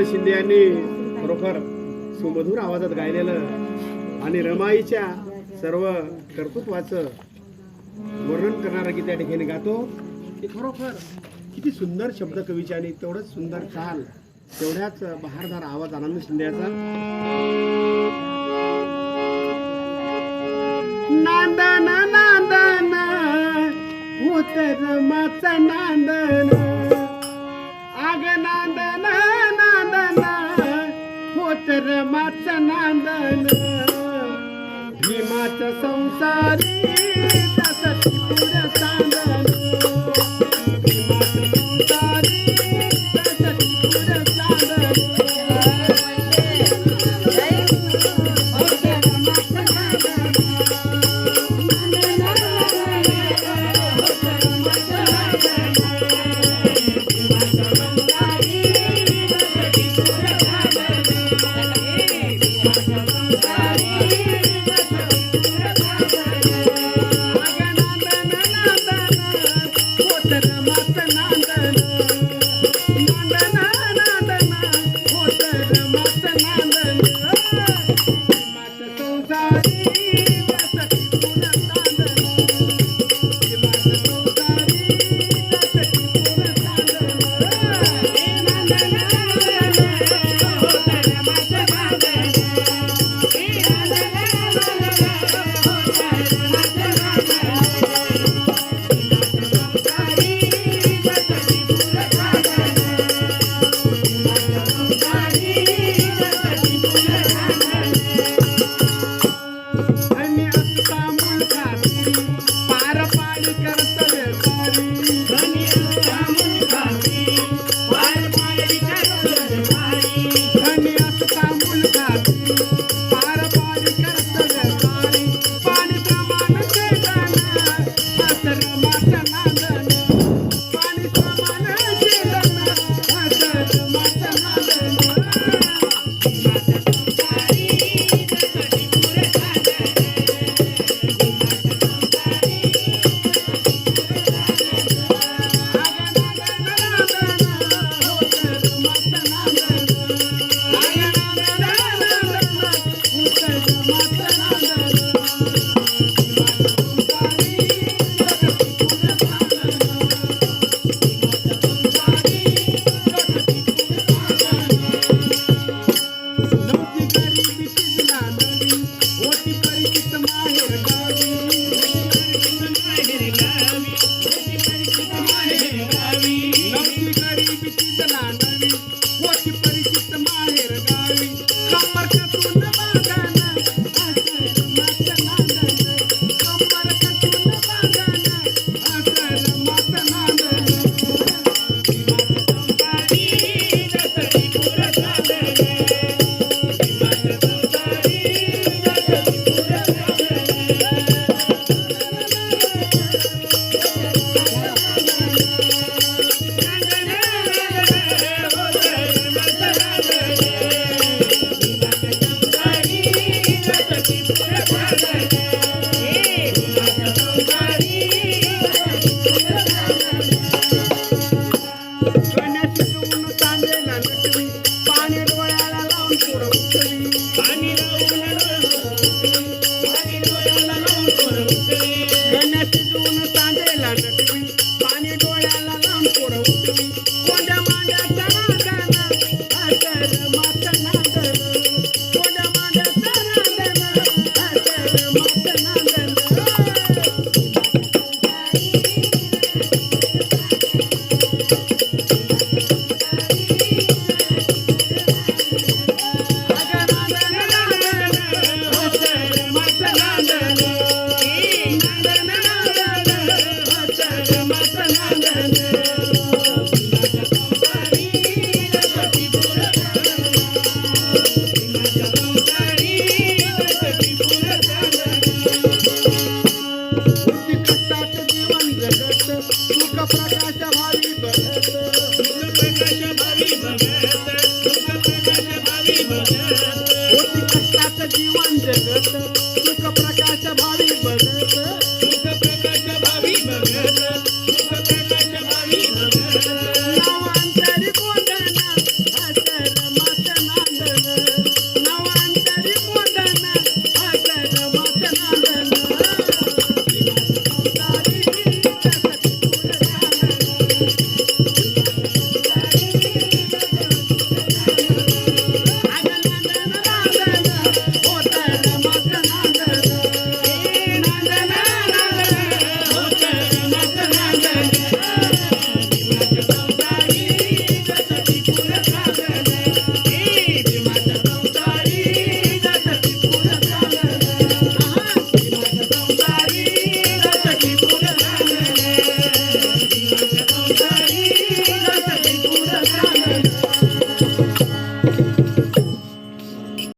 आनंद शिंदे यांनी खरोखर सुमधूर आवाजात गायलेलं आणि रमाईच्या सर्व कर्तृत्वाचं वर्णन करणारा गीत त्या ठिकाणी गातो. ते खरोखर किती सुंदर शब्द कवीचे आणि तेवढंच सुंदर काल तेवढ्याच बहारदार आवाज आनंद शिंदे याचा. नांदन नांदन होत रमाचा नांदन. आग नांदन होत रमाचा नांदन भीमाचा संसारी ಮಾತನ ಮಾತನ Thank you. கூடவும் தெரியும்